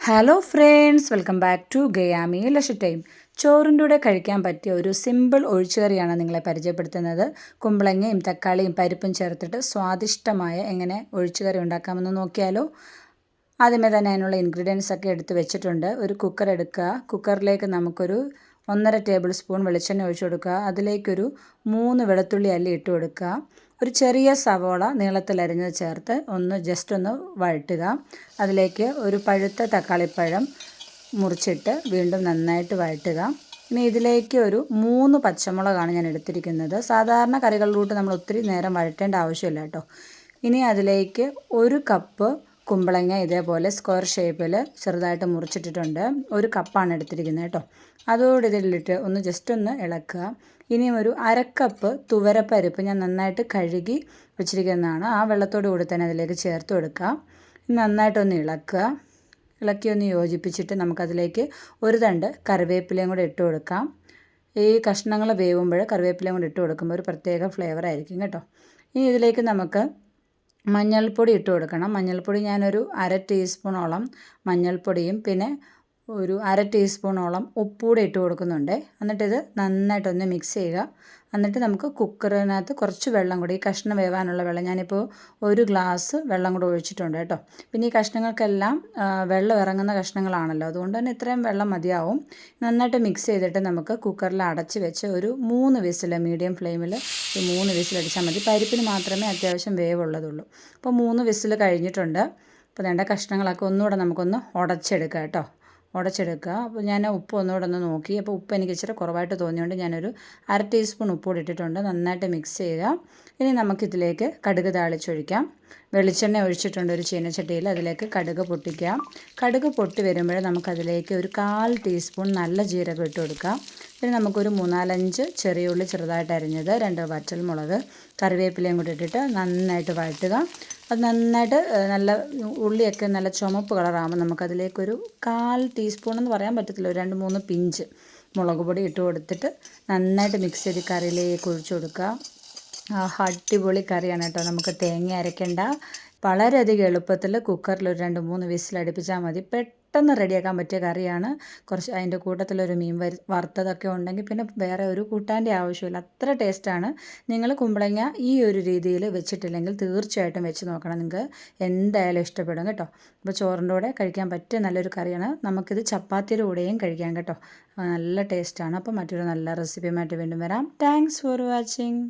Hello friends welcome back to ഗയാമി ലഷ time ചോറിന്റെ കൂടെ കഴിക്കാൻ പറ്റിയ ഒരു സിമ്പിൾ ഒഴിച്ചുകറിയാണ് നിങ്ങളെ പരിചയപ്പെടുത്തുന്നത്. കുമ്പളങ്ങയും തക്കാളിയും പരിപ്പും ചേർത്തിട്ട് സ്വാദിഷ്ടമായ എങ്ങനെ ഒഴിച്ചുകറി ഉണ്ടാക്കാമെന്ന് നോക്കിയാലോ. ആദ്യമേ തന്നെ അതിനുള്ള ഇൻഗ്രീഡിയൻസ് ഒക്കെ എടുത്ത് വെച്ചിട്ടുണ്ട്. ഒരു കുക്കർ എടുക്കുക. കുക്കറിലേക്ക് നമുക്കൊരു ഒന്നര ടേബിൾ സ്പൂൺ വെളിച്ചെണ്ണ ഒഴിച്ചു കൊടുക്കുക. അതിലേക്കൊരു മൂന്ന് വെളുത്തുള്ളി അല്ലി ഇട്ട് കൊടുക്കുക. ഒരു ചെറിയ സവോള നീളത്തിലരിഞ്ഞ് ചേർത്ത് ഒന്ന് ജസ്റ്റ് ഒന്ന് വഴറ്റുക. അതിലേക്ക് ഒരു പഴുത്ത തക്കാളിപ്പഴം മുറിച്ചിട്ട് വീണ്ടും നന്നായിട്ട് വഴറ്റുക. ഇനി ഇതിലേക്ക് ഒരു മൂന്ന് പച്ചമുളകാണ് ഞാൻ എടുത്തിരിക്കുന്നത്. സാധാരണ കറികളിലോട്ട് നമ്മൾ ഒത്തിരി നേരം വഴറ്റേണ്ട ആവശ്യമില്ല കേട്ടോ. ഇനി അതിലേക്ക് ഒരു കപ്പ് കുമ്പളങ്ങ ഇതേപോലെ സ്ക്വയർ ഷേപ്പിൽ ചെറുതായിട്ട് മുറിച്ചിട്ടിട്ടുണ്ട്. ഒരു കപ്പാണ് എടുത്തിരിക്കുന്നത് കേട്ടോ. അതോടെ ഇതിലിട്ട് ഒന്ന് ജസ്റ്റ് ഒന്ന് ഇളക്കുക. ഇനിയും ഒരു അരക്കപ്പ് തുവരപ്പരിപ്പ് ഞാൻ നന്നായിട്ട് കഴുകി വെച്ചിരിക്കുന്നതാണ്. ആ വെള്ളത്തോട് കൂടി തന്നെ അതിലേക്ക് ചേർത്ത് കൊടുക്കുക. നന്നായിട്ടൊന്ന് ഇളക്കുക. ഇളക്കി ഒന്ന് യോജിപ്പിച്ചിട്ട് നമുക്കതിലേക്ക് ഒരു തണ്ട് കറിവേപ്പിലയും കൂടെ ഇട്ട് കൊടുക്കാം. ഈ കഷ്ണങ്ങൾ വേവുമ്പോൾ കറിവേപ്പിലയും കൂടെ ഇട്ട് കൊടുക്കുമ്പോൾ ഒരു പ്രത്യേക ഫ്ലേവർ ആയിരിക്കും കേട്ടോ. ഇനി ഇതിലേക്ക് നമുക്ക് മഞ്ഞൾപ്പൊടി ഇട്ട് കൊടുക്കണം. മഞ്ഞൾപ്പൊടി ഞാനൊരു അര ടീസ്പൂണോളം മഞ്ഞൾപ്പൊടിയും പിന്നെ ഒരു അര ടീസ്പൂണോളം ഉപ്പൂടെ ഇട്ട് കൊടുക്കുന്നുണ്ട്. എന്നിട്ടിത് നന്നായിട്ടൊന്ന് മിക്സ് ചെയ്യുക. എന്നിട്ട് നമുക്ക് കുക്കറിനകത്ത് കുറച്ച് വെള്ളം കൂടി ഈ കഷ്ണം വേവാനുള്ള വെള്ളം ഞാനിപ്പോൾ ഒരു ഗ്ലാസ് വെള്ളം കൂടെ ഒഴിച്ചിട്ടുണ്ട് കേട്ടോ. പിന്നെ ഈ കഷ്ണങ്ങൾക്കെല്ലാം വെള്ളം ഇറങ്ങുന്ന കഷ്ണങ്ങളാണല്ലോ. അതുകൊണ്ട് തന്നെ ഇത്രയും വെള്ളം മതിയാവും. നന്നായിട്ട് മിക്സ് ചെയ്തിട്ട് നമുക്ക് കുക്കറിൽ അടച്ച് വെച്ച് ഒരു മൂന്ന് വിസിൽ മീഡിയം ഫ്ലെയിമിൽ ഒരു മൂന്ന് വിസിൽ അടിച്ചാൽ മതി. പരിപ്പിന് മാത്രമേ അത്യാവശ്യം വേവുള്ളതുള്ളൂ. അപ്പോൾ മൂന്ന് വിസിൽ കഴിഞ്ഞിട്ടുണ്ട്. അപ്പോൾ വേണ്ട കഷ്ണങ്ങളൊക്കെ ഒന്നുകൂടെ നമുക്കൊന്ന് ഉടച്ചെടുക്കാം കേട്ടോ. ഉടച്ചെടുക്കുക. അപ്പോൾ ഞാൻ ഉപ്പ് ഒന്നുകൂടെ ഒന്ന് നോക്കി. അപ്പോൾ ഉപ്പ് എനിക്ക് ഇച്ചിരി കുറവായിട്ട് തോന്നിയുകൊണ്ട് ഞാനൊരു അര ടീസ്പൂൺ ഉപ്പ് കൂടി ഇട്ടിട്ടുണ്ട്. നന്നായിട്ട് മിക്സ് ചെയ്യുക. ഇനി നമുക്കിതിലേക്ക് കടുക് താളിച്ചൊഴിക്കാം. വെളിച്ചെണ്ണ ഒഴിച്ചിട്ടുണ്ട് ഒരു ചീനച്ചട്ടിയിൽ. അതിലേക്ക് കടുക് പൊട്ടിക്കാം. കടുക് പൊട്ടി വരുമ്പോൾ നമുക്കതിലേക്ക് ഒരു കാൽ ടീസ്പൂൺ നല്ല ജീരകം ഇട്ട് കൊടുക്കാം. പിന്നെ നമുക്കൊരു മൂന്നാലഞ്ച് ചെറിയ ഉള്ളി ചെറുതായിട്ട് അരിഞ്ഞത് രണ്ട് വറ്റൽ മുളക് കറിവേപ്പിലയും കൂടി ഇട്ടിട്ട് നന്നായിട്ട് വഴറ്റുക. അത് നന്നായിട്ട് നല്ല ഉള്ളിയൊക്കെ നല്ല ചുമപ്പ് കളറാകുമ്പോൾ നമുക്കതിലേക്കൊരു കാൽ ടീസ്പൂൺ എന്ന് പറയാൻ പറ്റത്തില്ല. ഒരു രണ്ട് മൂന്ന് പിഞ്ച് മുളക് പൊടി ഇട്ട് കൊടുത്തിട്ട് നന്നായിട്ട് മിക്സ് ചെയ്ത് കറിയിലേക്ക് ഒഴിച്ചു കൊടുക്കുക. അടിപൊളി കറിയാണ് കേട്ടോ. നമുക്ക് തേങ്ങ അരയ്ക്കേണ്ട വളരെയധികം എളുപ്പത്തിൽ കുക്കറിൽ ഒരു രണ്ട് മൂന്ന് വിസിൽ അടുപ്പിച്ചാൽ മതി. പെട്ടെന്ന് റെഡിയാക്കാൻ പറ്റിയ കറിയാണ്. കുറച്ച് അതിന്റെ കൂട്ടത്തിലൊരു മീൻ വറുത്തതൊക്കെ ഉണ്ടെങ്കിൽ പിന്നെ വേറെ ഒരു കൂട്ടാന്റെ ആവശ്യമില്ല. അത്ര ടേസ്റ്റാണ്. നിങ്ങൾ കുമ്പളങ്ങ ഈ ഒരു രീതിയിൽ വെച്ചിട്ടില്ലെങ്കിൽ തീർച്ചയായിട്ടും വെച്ച് നോക്കണം. നിങ്ങൾക്ക് എന്തായാലും ഇഷ്ടപ്പെടും കേട്ടോ. അപ്പോൾ ചോറിന്റെ കൂടെ കഴിക്കാൻ പറ്റിയ നല്ലൊരു കറിയാണ്. നമുക്കിത് ചപ്പാത്തിയുടെ കൂടെയും കഴിക്കാം കേട്ടോ. നല്ല ടേസ്റ്റാണ്. അപ്പോൾ മറ്റൊരു നല്ല റെസിപ്പിയുമായിട്ട് വീണ്ടും വരാം. Thanks for watching